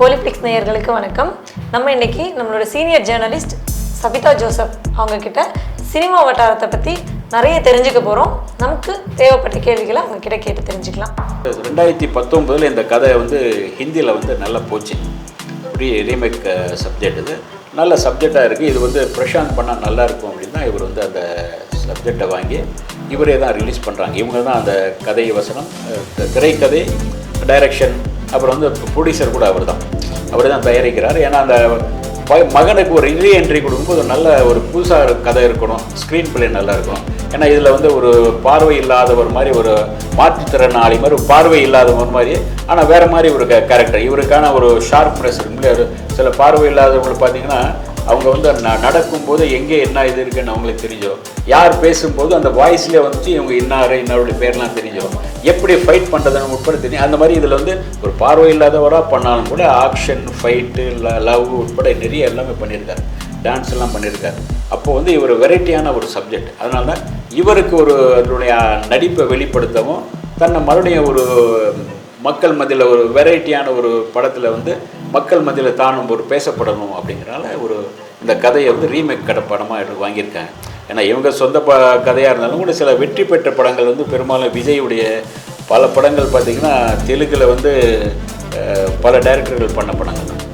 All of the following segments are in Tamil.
கோலிஃப்ளிக்ஸ் நேயர்களுக்கு வணக்கம். நம்ம இன்றைக்கி நம்மளோட சீனியர் ஜேர்னலிஸ்ட் சபிதா ஜோசப் அவங்கக்கிட்ட சினிமா வட்டாரத்தை பற்றி நிறைய தெரிஞ்சுக்க போகிறோம் நமக்கு தேவைப்பட்ட கேள்விகளை அவங்க கிட்ட கேட்டு தெரிஞ்சுக்கலாம். ரெண்டாயிரத்தி பத்தொம்பதில் இந்த கதை வந்து ஹிந்தியில் வந்து நல்லா போச்சு. ரீ ரீமேக் சப்ஜெக்ட் இது. நல்ல சப்ஜெக்டாக இருக்குது இது வந்து பிரஷாந்த் பண்ணால் நல்லாயிருக்கும் அப்படின்னா அப்படின்னு இவர் வந்து அந்த சப்ஜெக்டை வாங்கி இவரே தான் ரிலீஸ் பண்ணுறாங்க இவங்க தான் அந்த கதை வசனம் திரைக்கதை டைரக்ஷன் அப்புறம் வந்து ப்ரொடியூசர் கூட அவர் தான் அவர் தான் தயாரிக்கிறார். ஏன்னா அந்த ப- மகனுக்கு ஒரு ரீ என்ட்ரி கொடுக்கும்போது நல்ல ஒரு புதுசாக கதை இருக்கணும். ஸ்க்ரீன் பிளே நல்லா இருக்கணும். ஏன்னா இதில் வந்து ஒரு பார்வை இல்லாதவர் மாதிரி ஒரு மாற்றுத்திறனாளி மாதிரி ஒரு பார்வை இல்லாதவர் மாதிரி ஆனால் வேறு மாதிரி ஒரு கேரக்டர் இவருக்கான ஒரு ஷார்ப்னஸ் இருக்குல்ல சில பார்வை இல்லாதவங்களை பார்த்தீங்கன்னா அவங்க வந்து நடக்கும் போது எங்கே என்ன இது இருக்குன்னு அவங்களுக்கு தெரிஞ்சோம் யார் பேசும்போது அந்த வாய்ஸ்லேயே வந்துச்சு இவங்க இன்னார் இன்னொருடைய பேர்லாம் தெரிஞ்சோம் எப்படி ஃபைட் பண்ணுறதுன்னு உட்பட தெரியும். அந்த மாதிரி இதில் வந்து ஒரு பார்வை இல்லாதவராக பண்ணாலும் கூட ஆக்ஷன் ஃபைட்டு லவ் உட்பட நிறைய எல்லாமே பண்ணியிருக்காரு. டான்ஸ் எல்லாம் பண்ணியிருக்காரு. அப்போ வந்து இவர் வெரைட்டியான ஒரு சப்ஜெக்ட் அதனால தான் இவருக்கு ஒரு அதனுடைய நடிப்பை வெளிப்படுத்தவும் தன்னை மறுபடியும் ஒரு மக்கள் மத்தியில் ஒரு வெரைட்டியான ஒரு படத்தில் வந்து மக்கள் மத்தியில் தானும் ஒரு பேசப்படணும் அப்படிங்கிறனால ஒரு இந்த கதையை வந்து ரீமேக் கட படமாக எடுத்து வாங்கியிருக்காங்க. ஏன்னா இவங்க சொந்த ப கதையாக இருந்தாலும் கூட சில வெற்றி பெற்ற படங்கள் வந்து பெரும்பாலும் விஜயுடைய பல படங்கள் பார்த்திங்கன்னா தெலுங்கில் வந்து பல டைரக்டர்கள் பண்ண படங்கள். தான்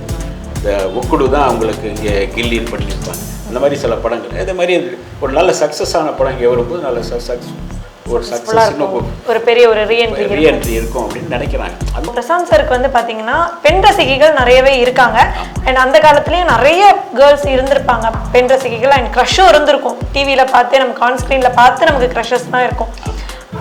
இந்த உக்குடு தான் அவங்களுக்கு இங்கே கில்லின்னு பண்ணியிருப்பாங்க. அந்த மாதிரி சில படங்கள். அதே மாதிரி ஒரு நல்ல சக்ஸஸ் ஆன படம் இங்கே வரும்போது நல்ல சக்ஸஸ் ஒரு இருக்கும். ஒரு பெரிய ஒரு ரீஎன்ட்ரி ரீஎன்ட்ரி இருக்கும். அப்படின்னு நினைக்கிறாங்க. அந்த பிரசாந்த் சருக்கு வந்து பார்த்தீங்கன்னா பெண் ரசிகைகள் நிறையவே இருக்காங்க. அண்ட் அந்த காலத்துலேயும் நிறைய கேர்ள்ஸ் இருந்திருப்பாங்க. பெண் ரசிகைகள் அண்ட் க்ரஷும் இருந்திருக்கும். டிவியில் பார்த்து நமக்கு ஆன் ஸ்க்ரீனில் பார்த்து நமக்கு க்ரஷஸ் தான் இருக்கும்.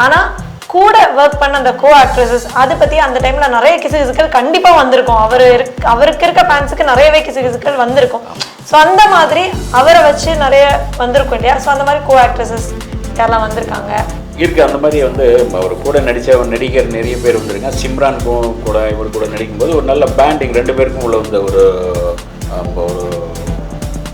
ஆனால் கூட ஒர்க் பண்ண அந்த கோ ஆக்ட்ரஸஸ் அதை பற்றி அந்த டைமில் நிறைய கிசுகிசுக்கள் கண்டிப்பாக வந்திருக்கும். அவர் இருக் அவருக்கு இருக்க ஃபேன்ஸுக்கு நிறையவே கிசுகிசுக்கள் வந்திருக்கும். ஸோ அந்த மாதிரி அவரை வச்சு நிறைய வந்திருக்கும் இல்லையா? ஸோ அந்த மாதிரி கோ ஆக்ட்ரஸஸ் யாரெல்லாம் வந்திருக்காங்க? இருக்கு. அந்த மாதிரி வந்து அவர் கூட நடித்த ஒரு நடிகர் நிறைய பேர் வந்துருங்க சிம்ரானுக்கும் கூட இவர் கூட நடிக்கும்போது ஒரு நல்ல பேண்டிங் ரெண்டு பேருக்கும் உள்ள வந்து ஒரு ஒரு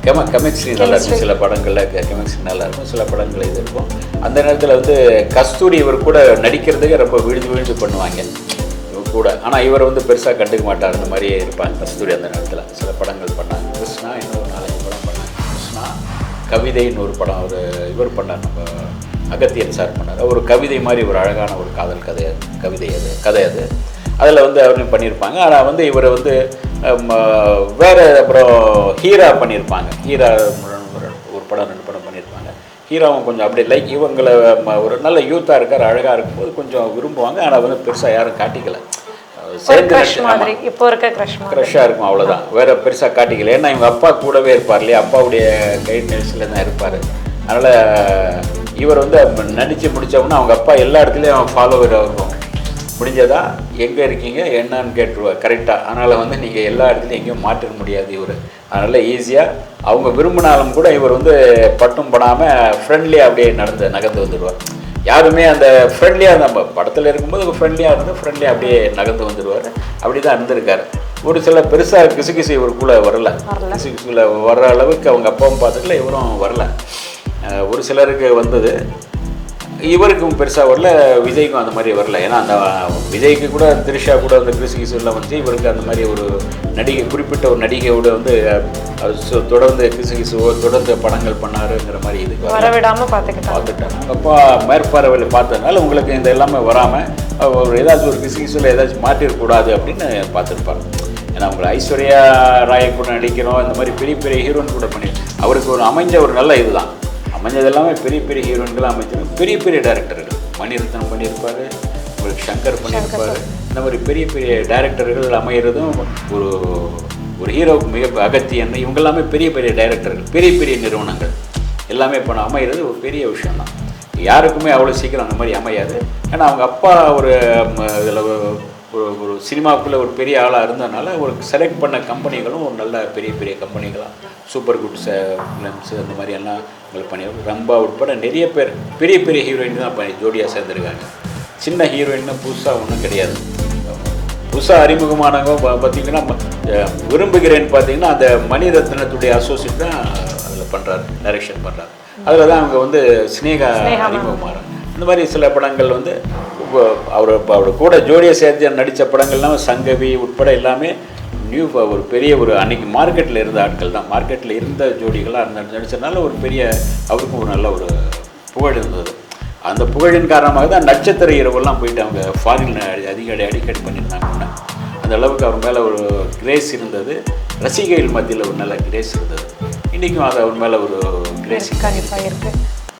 கெம கெமிஸ்ட்ரி நல்லா இருக்கும். சில படங்களில் கெமிஸ்ட்ரி நல்லா இருக்கும். சில படங்கள் இது இருக்கும். அந்த நேரத்தில் வந்து கஸ்தூரி இவர் கூட நடிக்கிறதுக்கு ரொம்ப விழுந்து விழுந்து பண்ணுவாங்க. இவர் கூட. ஆனால் இவர் வந்து பெருசாக கண்டுக்க மாட்டார். அந்த மாதிரியே இருப்பாங்க கஸ்தூரி அந்த நேரத்தில். சில படங்கள் பண்ணாங்க. கிருஷ்ணா இன்னொரு நாலஞ்சு படம் பண்ணாங்க. கிருஷ்ணா கவிதைன்னு ஒரு படம் ஒரு இவர் பண்ணார். நம்ம அகத்தியன் சார் பண்ணார். ஒரு கவிதை மாதிரி ஒரு அழகான ஒரு காதல் கதை கவிதை அது கதை அது. அதில் வந்து அவரும் பண்ணியிருப்பாங்க. ஆனால் வந்து இவர் வந்து வேற அப்புறம் ஹீரா பண்ணியிருப்பாங்க. ஹீரா ஒரு படம் ரெண்டு படம் பண்ணியிருப்பாங்க. ஹீராவும் கொஞ்சம் அப்படியே லைக் இவங்களை ஒரு நல்ல யூத்தாக இருக்கார் அழகாக இருக்கும்போது கொஞ்சம் விரும்புவாங்க. ஆனால் வந்து பெருசாக யாரும் காட்டிக்கல. சேர்ந்து இப்போ இருக்க க்ரஷ்ஷாக இருக்கும் அவ்வளோதான் வேற பெருசாக காட்டிக்கல. ஏன்னா இவங்க அப்பா கூடவே இருப்பார் இல்லையா? அப்பாவுடைய கைட்னஸில் தான் இருப்பார். அதனால் இவர் வந்து நடித்து முடித்தவொன்னே அவங்க அப்பா எல்லா இடத்துலையும் அவன் ஃபாலோவர் இருக்கும். முடிஞ்சதா? எங்கே இருக்கீங்க? என்னன்னு கேட்டுருவார் கரெக்டாக அதனால் வந்து நீங்கள் எல்லா இடத்துலையும் எங்கேயும் மாற்ற முடியாது இவர். அதனால் ஈஸியாக அவங்க விரும்பினாலும் கூட இவர் வந்து பட்டும் படாமல் ஃப்ரெண்ட்லியாக அப்படியே நடந்து நகர்ந்து வந்துடுவார் யாருமே அந்த ஃப்ரெண்ட்லியாக நம்ம படத்தில் இருக்கும்போது ஃப்ரெண்ட்லியாக இருந்து ஃப்ரெண்ட்லியாக அப்படியே நகர்ந்து வந்துடுவார் அப்படி தான் இருந்திருக்காரு. ஒரு சில பெருசாக கிசுகிசு இவருக்குள்ளே வரல. கிசுகிசுல வர்ற அளவுக்கு அவங்க அப்பாவும் பார்த்துக்கல இவரும் வரல. ஒரு சிலருக்கு வந்தது. இவருக்கும் பெருசாக வரல விஜய்க்கும் அந்த மாதிரி வரல. ஏன்னா அந்த விஜய்க்கு கூட த்ரிஷா கூட அந்த கிசுகிசுலாம் வந்து இவருக்கு அந்த மாதிரி ஒரு நடிகை குறிப்பிட்ட ஒரு நடிகையோட வந்து தொடர்ந்து கிசுகிசுவோ தொடர்ந்து படங்கள் பண்ணாருங்கிற மாதிரி இதுக்கு வரல. வரவிடாம பார்த்துக்கிட்டாங்க. பார்த்துட்டாங்க. அப்போ மேற்பார்வையில் பார்த்ததுனால உங்களுக்கு இந்த எல்லாமே வராமல் ஒரு ஏதாச்சும் ஒரு கிசுகிசுல ஏதாச்சும் மாற்றிடக்கூடாது அப்படின்னு பார்த்துருப்பாங்க. ஏன்னா உங்களை ஐஸ்வர்யா ராயை கூட நடிக்கிறோம் இந்த மாதிரி பெரிய பெரிய ஹீரோயின் கூட பண்ணி அவருக்கு ஒரு அமைஞ்ச ஒரு நல்ல இதுதான். அமைஞ்சது எல்லாமே பெரிய பெரிய ஹீரோயின்களாம் அமைச்சிருக்கும் பெரிய பெரிய டேரக்டர்கள் மணிரத்னம் பண்ணியிருப்பாரு உங்களுக்கு சங்கர் பண்ணியிருப்பாரு. இந்த மாதிரி பெரிய பெரிய டேரக்டர்கள் அமையிறதும் ஒரு ஒரு ஹீரோவுக்கு மிக அகத்தியன். இவங்க எல்லாமே பெரிய பெரிய டைரக்டர்கள் பெரிய பெரிய நிறுவனங்கள். எல்லாமே பண்ண அமையிறது ஒரு பெரிய விஷயம் தான் யாருக்குமே அவ்வளோ சீக்கிரம் அந்த மாதிரி அமையாது. ஏன்னா அவங்க அப்பா ஒரு இதில் ஒரு ஒரு சினிமாவுக்குள்ளே ஒரு பெரிய ஆளாக இருந்ததுனால ஒரு செலக்ட் பண்ண கம்பெனிகளும் ஒரு நல்ல பெரிய பெரிய கம்பெனிகளாக சூப்பர் குட் ஃபிலிம்ஸ் அந்த மாதிரி எல்லாம் உங்களுக்கு பண்ணி ரம்பா உட்பட நிறைய பேர் பெரிய பெரிய ஹீரோயின் தான் பண்ணி ஜோடியாக சேர்ந்துருக்காங்க. சின்ன ஹீரோயின் புதுசாக ஒன்றும் கிடையாது. புதுசாக அறிமுகமானவங்க பார்த்தீங்கன்னா ம- அஹ் விரும்புகிறேன் பார்த்தீங்கன்னா அந்த மணிரத்னத்துடைய அசோசியேட் தான் அதில் பண்ணுறாரு டைரக்ஷன் பண்ணுறாரு அதில் தான் அவங்க வந்து ஸ்னேகா அறிமுகமாகிறாங்க இந்த மாதிரி சில படங்கள் வந்து அவர் அவர் கூட ஜோடியை சேர்த்து நடித்த படங்கள்லாம் சங்கவி உட்பட எல்லாமே நியூ ஒரு பெரிய ஒரு அன்னைக்கு மார்க்கெட்டில் இருந்த ஆட்கள் தான். மார்க்கெட்டில் இருந்த ஜோடிகளாக நடிச்சதுனால ஒரு பெரிய அவருக்கும் ஒரு நல்ல ஒரு புகழ் இருந்தது. அந்த புகழின் காரணமாக தான் நட்சத்திர இரவெல்லாம் போயிட்டு அவங்க ஃபாரின் அதிக அடிக்கடி பண்ணியிருந்தாங்கன்னா அந்த அளவுக்கு அவர் மேலே ஒரு கிரேஸ் இருந்தது. ரசிகைகள் மத்தியில் ஒரு நல்ல கிரேஸ் இருந்தது. இன்றைக்கும் அது அவர் மேலே ஒரு கிரேஸ் கண்டிப்பாக இருக்குது